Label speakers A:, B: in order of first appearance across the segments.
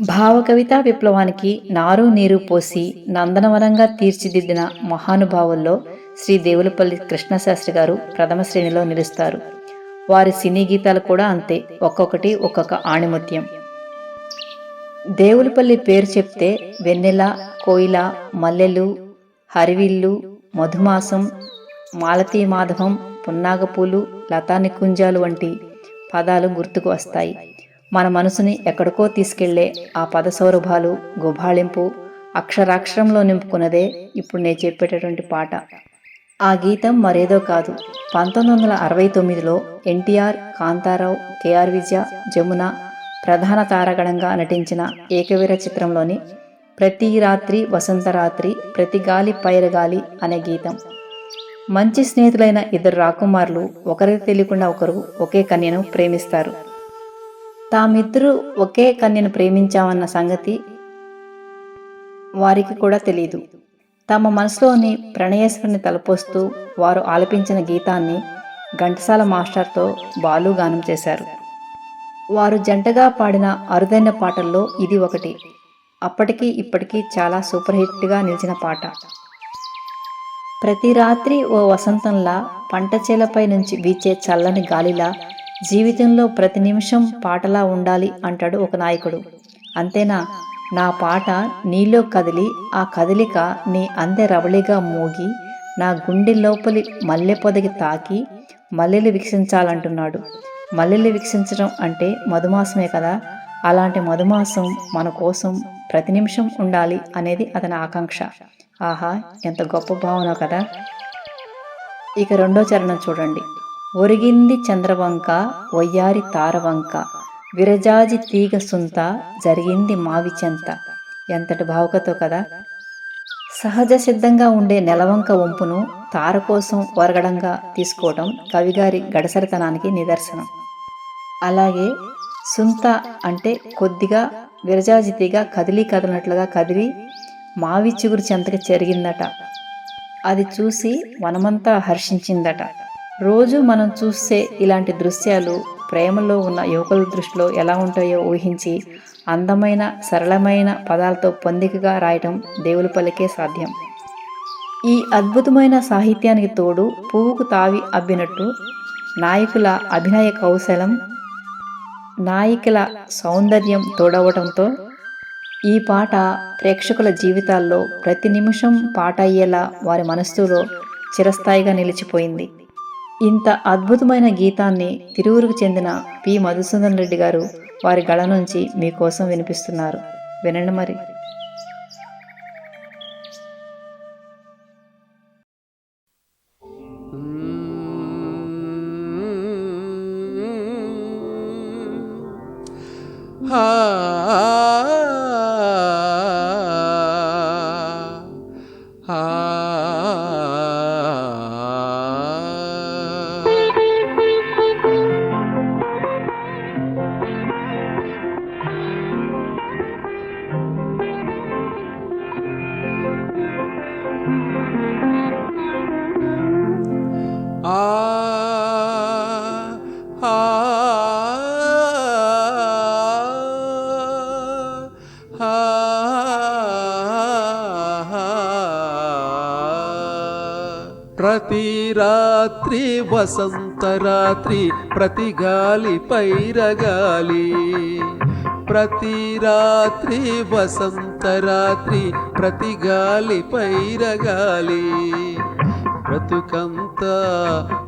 A: భావకవితా విప్లవానికి నారు నీరు పోసి నందనవనంగా తీర్చిదిద్దిన మహానుభావుల్లో శ్రీ దేవులపల్లి కృష్ణశాస్త్రి గారు ప్రథమ శ్రేణిలో నిలుస్తారు. వారి సినీ గీతాలు కూడా అంతే ఒక్కొక్కటి ఒక్కొక్క ఆణిముత్యం. దేవులపల్లి పేరు చెప్తే వెన్నెల కోయిల మల్లెలు హరివిల్లు మధుమాసం మాలతీ మాధవం పున్నాగపూలు లతా నికుంజాలు వంటి పదాలు గుర్తుకు వస్తాయి. మన మనసుని ఎక్కడికో తీసుకెళ్ళే ఆ పద సౌరభాలు గుభాళింపు అక్షరాక్షరంలో నింపుకున్నదే ఇప్పుడు నేను చెప్పేటటువంటి పాట. ఆ గీతం మరేదో కాదు. పంతొమ్మిది వందల అరవై తొమ్మిదిలో ఎన్టీఆర్ కాంతారావు కేఆర్ విజయ జమున ప్రధాన తారగణంగా నటించిన ఏకవీర చిత్రంలోని ప్రతి రాత్రి వసంతరాత్రి ప్రతి గాలి పైరగాలి అనే గీతం. మంచి స్నేహితులైన ఇద్దరు రాకుమారులు ఒకరికి తెలియకుండా ఒకరు ఒకే కన్యను ప్రేమిస్తారు. తామిద్దరూ ఒకే కన్యను ప్రేమించామన్న సంగతి వారికి కూడా తెలియదు తమ మనసులోని ప్రణయేశ్వరుని తలపోస్తూ వారు ఆలపించిన గీతాన్ని ఘంటసాల మాస్టర్తో బాలు గానం చేశారు. వారు జంటగా పాడిన అరుదైన పాటల్లో ఇది ఒకటి. అప్పటికి ఇప్పటికీ చాలా సూపర్ హిట్గా నిలిచిన పాట. ప్రతి రాత్రి ఓ వసంతంలా పంట చేలపై నుంచి వీచే చల్లని గాలిలా జీవితంలో ప్రతి నిమిషం పాటలా ఉండాలి అంటాడు ఒక నాయకుడు. అంతేనా? నా పాట నీలో కదిలి ఆ కదలిక నీ అందె రవళిగా మోగి నా గుండె లోపలి మల్లె పొదకి తాకి మల్లెలు వీక్షించాలంటున్నాడు. మల్లెలు వీక్షించడం అంటే మధుమాసమే కదా? అలాంటి మధుమాసం మన కోసం ప్రతి నిమిషం ఉండాలి అనేది అతని ఆకాంక్ష. ఆహా ఎంత గొప్ప భావన కదా? ఇక రెండో చరణం చూడండి. ఒరిగింది చంద్రవంక వయ్యారి తారవంక. విరజాజి తీగ సుంత జరిగింది మావిచెంత ఎంతటి భావుకతో కదా? సహజ సిద్ధంగా ఉండే నెలవంక వంపును తార కోసం వరగడంగా తీసుకోవడం కవిగారి గడసరితనానికి నిదర్శనం. అలాగే సుంత అంటే కొద్దిగా విరజాజితిగా కదిలి కదిలినట్లుగా కదిలి మావి చిగురు చెంతకి చెరిగిందట. అది చూసి వనమంతా హర్షించిందట. రోజు మనం చూసే ఇలాంటి దృశ్యాలు ప్రేమలో ఉన్న యువకుల దృష్టిలో ఎలా ఉంటాయో ఊహించి అందమైన సరళమైన పదాలతో పొందికగా రాయటం దేవుల పలికే సాధ్యం. ఈ అద్భుతమైన సాహిత్యానికి తోడు పువ్వుకు తావి అబ్బినట్టు నాయకుల అభినయ కౌశలం నాయికల సౌందర్యం తోడవటంతో ఈ పాట ప్రేక్షకుల జీవితాల్లో ప్రతి నిమిషం పాట అయ్యేలా వారి మనస్సులో చిరస్థాయిగా నిలిచిపోయింది. ఇంత అద్భుతమైన గీతాన్ని తిరువురుకు చెందిన పి. మధుసూదన్ రెడ్డి గారు వారి గళ నుంచి మీకోసం వినిపిస్తున్నారు. వినండి మరి.
B: ప్రతి రాత్రి వసంత రాత్రి ప్రతి గాలి పైరగాలి ప్రతి రాత్రి వసంత రాత్రి ప్రతి గాలి పైరగాలి బ్రతుకంతా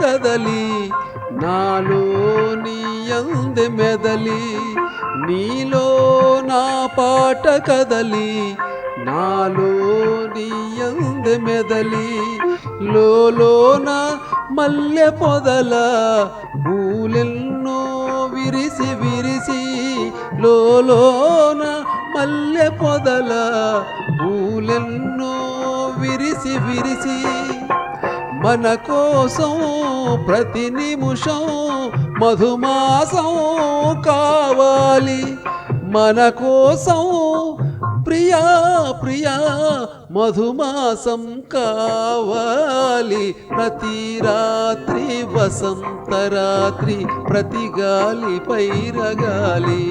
B: కదలి నాలో నీ అంది మెదలి నీలో నా పాట కదలి నాలో నీ అంది మెదలి లోన మల్లె పొదల పూలెన్నో విరిసి విరిసి లోన మల్లె పొదల పూలెన్నో విరిసి విరిసి. మన కోసం ప్రతి నిమిషం మధుమాసం కావాలి. మన కోసం ప్రియా ప్రియా మధుమాసం కావాలి. ప్రతి రాత్రి వసంత రాత్రి ప్రతి గాలి పైరగాలి.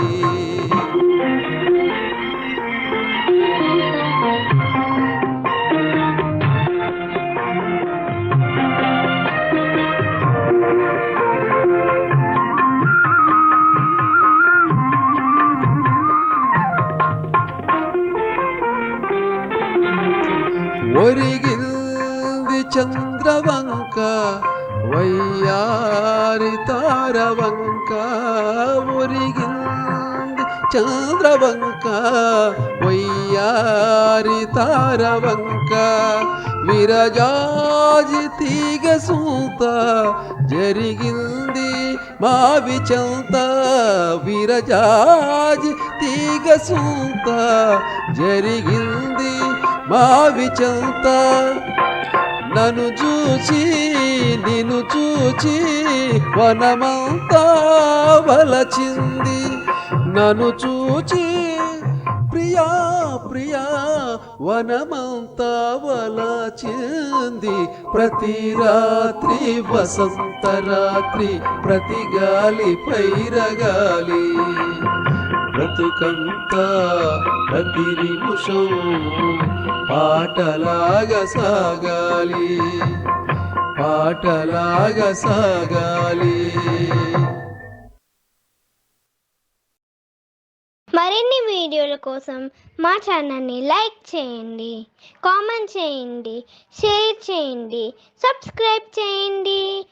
B: చంద్రవంక వయ్యారి తారవంక ఒరిగింది చంద్రవంక వయ్యారి తారవంక విరజాజి తీగ సూత జరిగింది మావి చంత విరజాజి తీగ సూత జరిగింది మావి చంత. నన్ను చూచి నిన్ను చూచి వనమంతా వలచింది. నన్ను చూచి ప్రియా ప్రియా వనమంతా వలచింది. ప్రతి రాత్రి వసంత రాత్రి ప్రతి గాలి పైరగాలి. బ్రతుకంతా ప్రతి నిమిషం పాటలాగా సాగాలి. పాటలాగా సాగాలి.
C: మరిన్ని వీడియోల కోసం మా ఛానల్ని లైక్ చేయండి కామెంట్ చేయండి షేర్ చేయండి సబ్స్క్రైబ్ చేయండి.